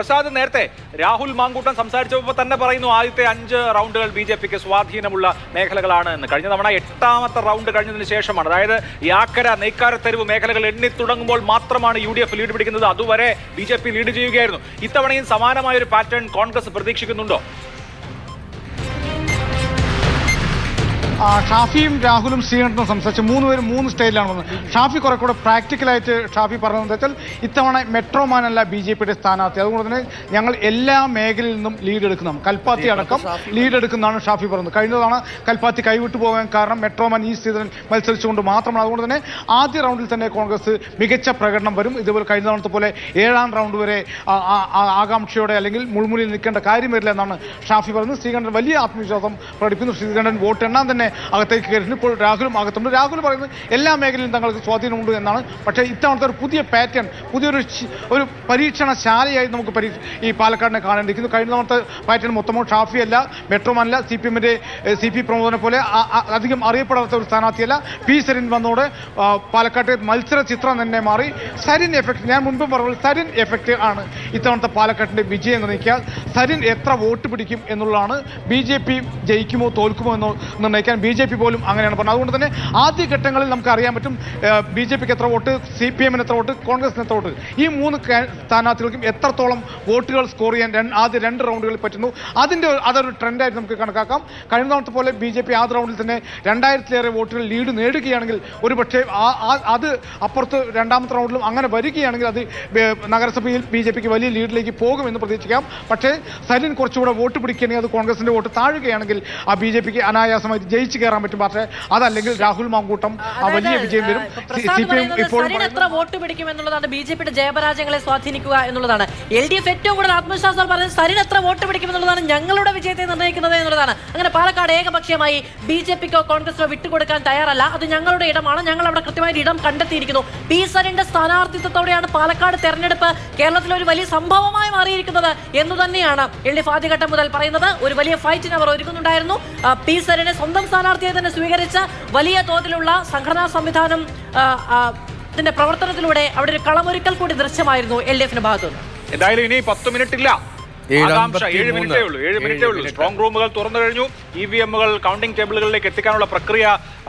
പ്രസാദ് നേരത്തെ രാഹുൽ മാങ്കൂട്ടം സംസാരിച്ചപ്പോൾ തന്നെ പറയുന്നു ആദ്യത്തെ അഞ്ച് റൗണ്ടുകൾ ബി ജെ പിക്ക് സ്വാധീനമുള്ള മേഖലകളാണ് എന്ന്. കഴിഞ്ഞ തവണ എട്ടാമത്തെ റൗണ്ട് കഴിഞ്ഞതിന് ശേഷമാണ്. അതായത് യാക്കര നെയ്ക്കാര തെരുവ് മേഖലകൾ എണ്ണി തുടങ്ങുമ്പോൾ മാത്രമാണ് യു ഡി എഫ് ലീഡ് പിടിക്കുന്നത്. അതുവരെ ബി ജെ പി ലീഡ് ചെയ്യുകയായിരുന്നു. ഇത്തവണയും സമാനമായ ഒരു പാറ്റേൺ കോൺഗ്രസ് പ്രതീക്ഷിക്കുന്നുണ്ടോ? ഷാഫിയും രാഹുലും ശ്രീകണ്ഠനും സംസാരിച്ച് മൂന്ന് പേരും മൂന്ന് സ്റ്റേജിലാണ് വന്നത്. ഷാഫി കുറെ കൂടെ പ്രാക്ടിക്കലായിട്ട് ഷാഫി പറഞ്ഞത് വെച്ചാൽ ഇത്തവണ മെട്രോമാൻ അല്ല ബി ജെ പിയുടെ സ്ഥാനാർത്ഥി. അതുകൊണ്ട് തന്നെ ഞങ്ങൾ എല്ലാ മേഖലയിൽ നിന്നും ലീഡ് എടുക്കുന്നതാണ്. കൽപ്പാത്തി അടക്കം ലീഡ് എടുക്കുന്നതാണ് ഷാഫി പറഞ്ഞത്. കഴിഞ്ഞ തവണ കൽപ്പാത്തി കൈവിട്ടു പോകാൻ കാരണം മെട്രോമാൻ ഈ സീസണിൽ മത്സരിച്ചുകൊണ്ട് മാത്രമാണ്. അതുകൊണ്ട് തന്നെ ആദ്യ റൗണ്ടിൽ തന്നെ കോൺഗ്രസ് മികച്ച പ്രകടനം വരും. ഇതുപോലെ കഴിഞ്ഞ തവണത്തെ പോലെ ഏഴാം റൗണ്ട് വരെ ആകാംക്ഷയോടെ അല്ലെങ്കിൽ മുൾമുലിൽ നിൽക്കേണ്ട കാര്യം വരില്ല എന്നാണ് ഷാഫി പറയുന്നത് ശ്രീകണ്ഠൻ വലിയ ആത്മവിശ്വാസം പ്രകടിപ്പിക്കുന്നു. ശ്രീകണ്ഠൻ വോട്ട് എണ്ണാൻ തന്നെ അകത്തേക്ക് കയറിയിട്ടുണ്ട് ഇപ്പോൾ രാഹുലും അകത്തുണ്ട്. രാഹുൽ പറയുന്നത് എല്ലാ മേഖലയിലും തങ്ങൾക്ക് സ്വാധീനമുണ്ട് എന്നാണ്. പക്ഷേ ഇത്തവണത്തെ ഒരു പുതിയ പാറ്റേൺ പുതിയൊരു ഒരു പരീക്ഷണശാലയായി നമുക്ക് ഈ പാലക്കാടിനെ കാണേണ്ടിരിക്കുന്നു കഴിഞ്ഞ തവണത്തെ പാറ്റേൺ മൊത്തമോ ഷാഫി അല്ല മെട്രോമാൻ അല്ല സി പി എമ്മിന്റെ സി പി പ്രമോദനെ പോലെ അധികം അറിയപ്പെടാത്ത ഒരു സ്ഥാനാർത്ഥിയല്ല. പി സരിൻ വന്നോടെ പാലക്കാട്ടെ മത്സര ചിത്രം തന്നെ മാറി. സരിൻ എഫക്ട് ഞാൻ മുൻപ് പറഞ്ഞത് സരിൻ എഫക്റ്റ് ആണ് ഇത്തവണത്തെ പാലക്കാട്ടിന്റെ വിജയം നിർണയിക്കാൻ സരിൻ എത്ര വോട്ട് പിടിക്കും എന്നുള്ളതാണ്. ബി ജെ പി ജയിക്കുമോ തോൽക്കുമോ എന്നോ നിർണയിക്കാൻ ബി ജെ പി പോലും അങ്ങനെയാണ് പറഞ്ഞത്. അതുകൊണ്ട് തന്നെ ആദ്യ ഘട്ടങ്ങളിൽ നമുക്ക് അറിയാൻ പറ്റും ബി ജെ പിക്ക് എത്ര വോട്ട് സി പി എമ്മിന് എത്ര വോട്ട് കോൺഗ്രസിന് എത്ര വോട്ട്. ഈ മൂന്ന് സ്ഥാനാർത്ഥികൾക്കും എത്രത്തോളം വോട്ടുകൾ സ്കോർ ചെയ്യാൻ ആദ്യ രണ്ട് റൗണ്ടുകളിൽ പറ്റുന്നു. അതിന്റെ അതൊരു ട്രെൻഡായിട്ട് നമുക്ക് കണക്കാക്കാം. കഴിഞ്ഞ തവണത്തെ പോലെ ബി ജെ പി ആദ്യ റൗണ്ടിൽ തന്നെ രണ്ടായിരത്തിലേറെ വോട്ടുകൾ ലീഡ് നേടുകയാണെങ്കിൽ ഒരു പക്ഷേ അത് അപ്പുറത്ത് രണ്ടാമത്തെ റൗണ്ടിലും അങ്ങനെ വരികയാണെങ്കിൽ അത് നഗരസഭയിൽ ബി ജെ പിക്ക് വലിയ ലീഡിലേക്ക് പോകുമെന്ന് പ്രതീക്ഷിക്കാം. പക്ഷേ സലിൻ കുറച്ചുകൂടെ വോട്ട് പിടിക്കുകയാണെങ്കിൽ അത് കോൺഗ്രസിന്റെ വോട്ട് താഴുകയാണെങ്കിൽ ആ ബി ജെ പിക്ക് അനായാസമായി ജയിച്ചു കയറാൻ പറ്റും പക്ഷേ അതല്ലെങ്കിൽ രാഹുൽ മാങ്കൂട്ടം വലിയ വിജയം വരും. സി പി എം ഇപ്പോൾ എത്ര വോട്ട് പിടിക്കും എന്നുള്ളതാണ് ബി ജെ പിയുടെ ജയപരാജയങ്ങളെ സ്വാധീനിക്കുക എന്നുള്ളതാണ്. എൽ ഡി എഫ് ഏറ്റവും കൂടുതൽ ആത്മവിശ്വാസം പറഞ്ഞത് സരിൻ എത്ര വോട്ട് പിടിക്കും എന്നുള്ളതാണ് ഞങ്ങളുടെ വിജയത്തെ നിർണയിക്കുന്നത് എന്നുള്ളതാണ്. അങ്ങനെ പാലക്കാട് ഏകപക്ഷീയമായി ബി ജെ പിക്കോ കോൺഗ്രസിനോ വിട്ടുകൊടുക്കാൻ തയ്യാറല്ല. അത് ഞങ്ങളുടെ ഇടമാണ്. ഞങ്ങൾ അവിടെ കൃത്യമായ ഇടം കണ്ടെത്തിയിരിക്കുന്നു. പി സരിന്റെ സ്ഥാനാർത്ഥിത്വത്തോടെയാണ് പാലക്കാട് തെരഞ്ഞെടുപ്പ് കേരളത്തിലെ ഒരു വലിയ സംഭവമായി മാറിയിരിക്കുന്നത് എന്ന് തന്നെയാണ് എൽ ഡി എഫ് ആദ്യഘട്ടം മുതൽ പറയുന്നത്. ഒരു വലിയ ഫൈറ്റിന് അവർ ഒരുക്കുന്നുണ്ടായിരുന്നു പി സരിനെ സ്വന്തം സ്ഥാനാർത്ഥിയെ തന്നെ സ്വീകരിച്ച വലിയ തോതിലുള്ള സംഘടനാ സംവിധാനം ത്തിന്റെ പ്രവർത്തനത്തിലൂടെ അവിടെ ഒരു കളമൊരുക്കൽ കൂടി ദൃശ്യമായിരുന്നു എൽ ഡി എഫിന്റെ ഭാഗത്തുനിന്ന്. എന്തായാലും ഇനി പത്ത് മിനിറ്റ് ഇല്ല ഏഴ് മിനിറ്റേ ഉള്ളൂ ഏഴ് മിനിറ്റേ ഉള്ളൂ. സ്ട്രോങ് റൂമുകൾ തുറന്നു കഴിഞ്ഞു. ഇ വി എമ്മുകൾ കൗണ്ടിംഗ് ടേബിളുകളിലേക്ക് എത്തിക്കാനുള്ള പ്രക്രിയ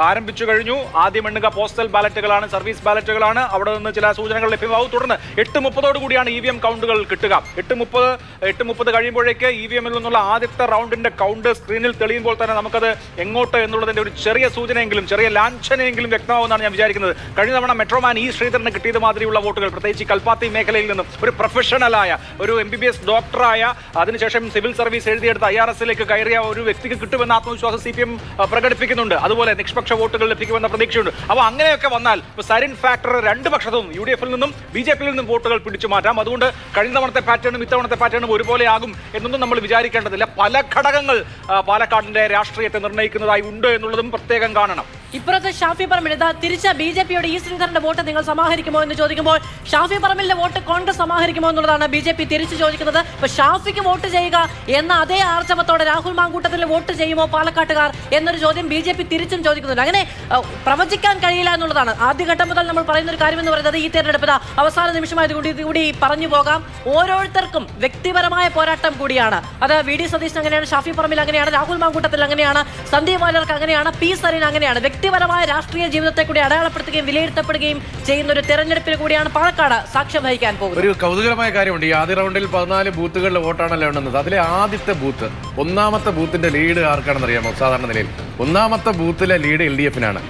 ആരംഭിച്ചു കഴിഞ്ഞു. ആദ്യം എണ്ണുക പോസ്റ്റൽ ബാലറ്റുകളാണ് സർവീസ് ബാലറ്റുകളാണ് അവിടെ നിന്ന് ചില സൂചനകൾ ലഭ്യമാവും. തുടർന്ന് എട്ട് മുപ്പതോട് കൂടിയാണ് ഇ വി എം കൗണ്ടുകൾ കിട്ടുക. എട്ട് മുപ്പത് എട്ട് മുപ്പത് കഴിയുമ്പോഴേക്ക് ഇ വി എമ്മിൽ നിന്നുള്ള ആദ്യത്തെ റൗണ്ടിന്റെ കൗണ്ട് സ്ക്രീനിൽ തെളിയുമ്പോൾ തന്നെ നമുക്കത് എങ്ങോട്ട് എന്നുള്ളതിന്റെ ഒരു ചെറിയ സൂചനയെങ്കിലും ചെറിയ ലാഞ്ചനയെങ്കിലും വ്യക്തമാവുമെന്നാണ് ഞാൻ വിചാരിക്കുന്നത്. കഴിഞ്ഞ തവണ മെട്രോമാൻ ഈ ശ്രീധരന് കിട്ടിയത് മാതിരിയുള്ള വോട്ടുകൾ പ്രത്യേകിച്ച് കൽപ്പാത്തി മേഖലയിൽ നിന്നും ഒരു പ്രൊഫഷണലായ ഒരു എം ബി ബി എസ് ഡോക്ടറായ അതിനുശേഷം സിവിൽ സർവീസ് എഴുതിയെടുത്ത് ഐ ആർ എസിലേക്ക് കയറിയ ഒരു വ്യക്തിക്ക് കിട്ടുമെന്ന ആത്മവിശ്വാസം സി പി എം പ്രകടിപ്പിക്കുന്നുണ്ട്. അതുപോലെ നിഷ്പക്ഷ വോട്ടുകൾ ലഭിക്കുമെന്ന പ്രതീക്ഷയുണ്ട്. അപ്പോൾ അങ്ങനെയൊക്കെ വന്നാൽ ഇപ്പോൾ സരിൻ ഫാക്ടർ രണ്ട് പക്ഷത്തും യു ഡി എഫിൽ നിന്നും ബി ജെ പിയിൽ നിന്നും വോട്ടുകൾ പിടിച്ചു മാറ്റാം. അതുകൊണ്ട് കഴിഞ്ഞ തവണത്തെ പാറ്റേണും ഇത്തവണത്തെ പാറ്റേണും ഒരുപോലെയാകും എന്നൊന്നും നമ്മൾ വിചാരിക്കേണ്ടതില്ല. പല ഘടകങ്ങൾ പാലക്കാടിന്റെ രാഷ്ട്രീയത്തെ നിർണയിക്കുന്നതായി ഉണ്ട് എന്നുള്ളതും പ്രത്യേകം കാണണം. ഇപ്പുറത്ത് ഷാഫി പറമ്പിൽ ഇതാ തിരിച്ച ബി ജെ പിയുടെ ഈ ശ്രീധരന്റെ വോട്ട് നിങ്ങൾ സമാഹരിക്കുമോ എന്ന് ചോദിക്കുമ്പോൾ ഷാഫി പറമ്പിലിന്റെ വോട്ട് കോൺഗ്രസ് സമാഹരിക്കുമോ എന്നുള്ളതാണ് ബി ജെ പി തിരിച്ചു ചോദിക്കുന്നത്. ഇപ്പൊ ഷാഫിക്ക് വോട്ട് ചെയ്യുക എന്ന അതേ ആർജവത്തോടെ രാഹുൽ മാങ്കൂട്ടത്തിൽ വോട്ട് ചെയ്യുമോ പാലക്കാട്ടുകാർ എന്നൊരു ചോദ്യം ബി ജെ പി തിരിച്ചും ചോദിക്കുന്നുണ്ട്. അങ്ങനെ പ്രവചിക്കാൻ കഴിയില്ല എന്നുള്ളതാണ്. ആദ്യഘട്ടം മുതൽ നമ്മൾ പറയുന്ന ഒരു കാര്യം എന്ന് പറയുന്നത് ഈ തെരഞ്ഞെടുപ്പ് അവസാന അവസാന നിമിഷമായതുകൊണ്ട് ഇതുകൂടി പറഞ്ഞു പോകാം. ഓരോരുത്തർക്കും വ്യക്തിപരമായ പോരാട്ടം കൂടിയാണ്. അത് വി ഡി സതീശൻ അങ്ങനെയാണ് ഷാഫി പറമ്പിൽ അങ്ങനെയാണ് രാഹുൽ മാങ്കൂട്ടത്തിൽ അങ്ങനെയാണ് സന്ദീപ് വാര്യർക്ക് അങ്ങനെയാണ് പി സരീൻ അങ്ങനെയാണ്. വ്യക്തിപരമായ രാഷ്ട്രീയ ജീവിതത്തെ കൂടി അടയാളപ്പെടുത്തുകയും വിലയിരുത്തപ്പെടുകയും ചെയ്യുന്ന ഒരു തെരഞ്ഞെടുപ്പിന് കൂടിയാണ് പാലക്കാട് സാക്ഷ്യം വഹിക്കാൻ പോകുന്നത്. ഒരു കൗതുകരമായ കാര്യമുണ്ട്. ഈ ആദ്യ റൗണ്ടിൽ പതിനാല് ബൂത്തുകളിൽ വോട്ടാണല്ലോ ഉണ്ടെന്നത് അതിലെ ആദ്യത്തെ ബൂത്ത് ഒന്നാമത്തെ ബൂത്തിന്റെ ലീഡ് ആർക്കാണെന്ന് അറിയാമോ സാധാരണ നിലയിൽ? ഒന്നാമത്തെ ബൂത്തിലെ ലീഡ് എൽ ഡി എഫിനാണ്.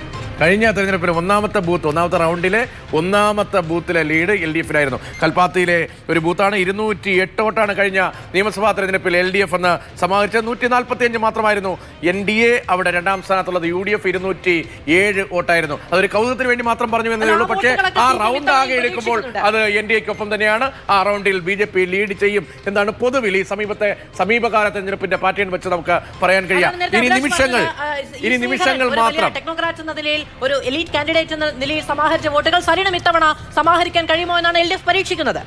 കഴിഞ്ഞ തെരഞ്ഞെടുപ്പിൽ ഒന്നാമത്തെ ബൂത്ത് ഒന്നാമത്തെ റൗണ്ടിലെ ഒന്നാമത്തെ ബൂത്തിലെ ലീഡ് എൽ ഡി എഫിനായിരുന്നു കൽപ്പാത്തിയിലെ ഒരു ബൂത്താണ്. ഇരുന്നൂറ്റി എട്ട് വോട്ടാണ് കഴിഞ്ഞ നിയമസഭാ തെരഞ്ഞെടുപ്പിൽ എൽ ഡി എഫ് എന്ന് സമാഹരിച്ചത്. നൂറ്റി നാൽപ്പത്തി അഞ്ച് മാത്രമായിരുന്നു. എൻ ഡി എ അവിടെ രണ്ടാം സ്ഥാനത്തുള്ളത് യു ഡി എഫ് ഇരുന്നൂറ്റി ഏഴ് വോട്ടായിരുന്നു. അതൊരു കൗതുകത്തിന് വേണ്ടി മാത്രം പറഞ്ഞു എന്നതേ ഉള്ളൂ. പക്ഷേ ആ റൗണ്ട് ആകെ എടുക്കുമ്പോൾ അത് എൻ ഡി എക്കൊപ്പം തന്നെയാണ്. ആ റൗണ്ടിൽ ബി ജെ പി ലീഡ് ചെയ്യും. എന്നാണ് പൊതുവിൽ ഈ സമീപത്തെ സമീപകാല തെരഞ്ഞെടുപ്പിന്റെ പാറ്റേൺ വെച്ച് നമുക്ക് പറയാൻ കഴിയാം. ഇനി നിമിഷങ്ങൾ ഇനി നിമിഷങ്ങൾ മാത്രം ടെക്നോക്രാറ്റ് എന്ന നിലയിൽ ഒരു എലീറ്റ് കാൻഡിഡേറ്റ് എന്ന നിലയിൽ സമാഹരിച്ച വോട്ടുകൾ സരിണം ഇത്തവണ സമാഹരിക്കാൻ കഴിയുമോ എന്നാണ് എൽ ഡി എഫ് പരീക്ഷിക്കുന്നത്.